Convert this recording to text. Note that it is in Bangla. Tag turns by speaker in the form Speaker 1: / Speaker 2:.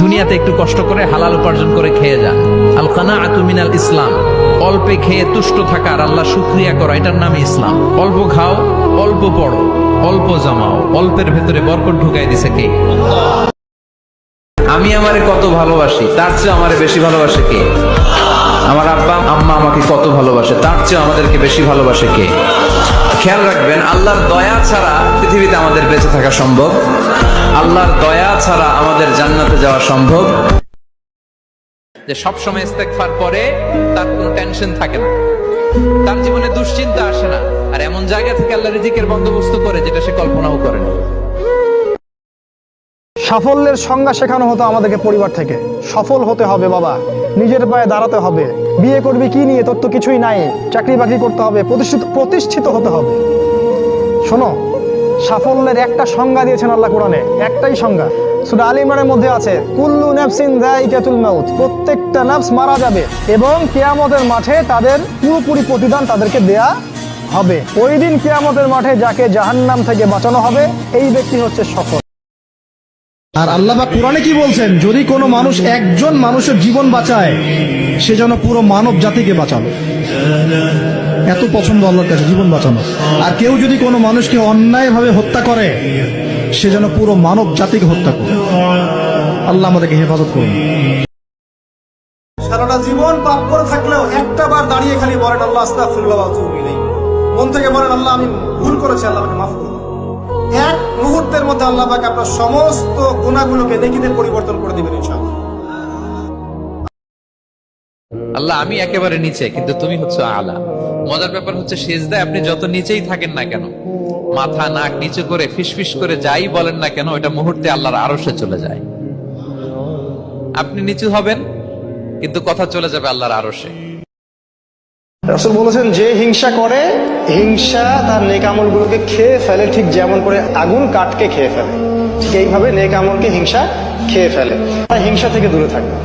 Speaker 1: দুনিয়াতে একটু কষ্ট করে হালাল উপার্জন করে খেয়ে যা আল কানা আতুমিনাল ইসলাম। অল্পে খেয়ে তুষ্ট থাকা আর আল্লাহ শুক্রিয়া করা, এটার নামে ইসলাম। অল্প খাও, অল্প পড়ো, অল্প জমাও, অল্পের ভেতরে বরকত ঢুকাই দিছে কে? আমি আমারে কত ভালোবাসি, তার চেয়ে আমারে বেশি ভালোবাসে কে? আমার আব্বা, আম্মা আমাকে কত ভালোবাসে, তার চেয়ে আমাদেরকে বেশি ভালোবাসে কে? খেয়াল রাখবেন, আল্লাহর দয়া ছাড়া পৃথিবীতে আমাদের বেঁচে থাকা সম্ভব। আল্লাহর দয়া ছাড়া আমাদের জান্নাতে যাওয়া সম্ভব। যে সব সময় ইস্তেগফার করে, তার কোনো টেনশন থাকে না। তার জীবনে দুশ্চিন্তা আসে না। আর এমন জায়গা থেকে আল্লাহ রিজিকের বন্দোবস্ত করে যেটা সে কল্পনাও করেনি
Speaker 2: সাফল্যের সংজ্ঞা শেখানো হতো আমাদেরকে পরিবার থেকে। সফল হতে হবে বাবা, নিজের পায়ে দাঁড়াতে হবে। বিয়ে করবি, কি নিয়ে, তোর তো কিছুই নাই। চাকরি বাকরি করতে হবে, প্রতিষ্ঠিত প্রতিষ্ঠিত হতে হবে। শোনো সাফল্যের একটা সংজ্ঞা দিয়েছেন আল্লাহ কোরআনে। একটাই সংজ্ঞা। সুরা আল মধ্যে আছে, কুল্লু নাফসিন যায়িকাতুল মাউত প্রত্যেকটা নাফস মারা যাবে এবং কিয়ামতের মাঠে তাদের পুরোপুরি প্রতিদান তাদেরকে দেয়া হবে। ওই দিন কিয়ামতের মাঠে যাকে জাহান্নাম থেকে বাঁচানো হবে, এই ব্যক্তি হচ্ছে সফল। আর আল্লাহ পাক কোরআনে কি বলছেন? যদি কোনো মানুষ একজন মানুষের জীবন বাঁচায়, সে যেন পুরো মানব জাতিকে বাঁচালো এত পছন্দ আল্লাহর কাছে, জীবন বাঁচানো। আর কেউ যদি কোনো মানুষকে অন্যায়ভাবে হত্যা করে, সে যেন পুরো মানব জাতিকে হত্যা করে আল্লাহ আমাদেরকে হেফাজত করুন।
Speaker 3: সারাটা জীবন পাপ করে থাকলেও একটা বার দাঁড়িয়ে খালি বলেন, আল্লাহ মন থেকে বলেন, আল্লাহ, আমি ভুল করেছি, আল্লাহ মাফ করুন। এক মুহূর্তের মধ্যে আল্লাহ আপনার সমস্ত গুণাগুলোকে নেকিতে পরিবর্তন করে দিবেন ইনশাআল্লাহ।
Speaker 1: আল্লাহ, আমি একেবারে নিচে, কিন্তু তুমি হচ্ছে আলা। মজার ব্যাপার হচ্ছে, সেজদায় আপনি যত নিচেই থাকেন না কেন, মাথা, নাক নিচু করে, ফিসফিস করে যাই বলেন না কেন ওটা মুহূর্তে আল্লাহর আরশে চলে যায়। আপনি নিচু হবেন, কিন্তু কথা চলে যাবে আল্লাহর আরশে।
Speaker 2: রসুল বলেছেন, যে হিংসা করে, হিংসা তার নেক আমলগুলোকে খেয়ে ফেলে, ঠিক যেমন করে আগুন কাঠকে খেয়ে ফেলে। ঠিক এইভাবে নেক আমলকে হিংসা খেয়ে ফেলে। তাই হিংসা থেকে দূরে থাকবে।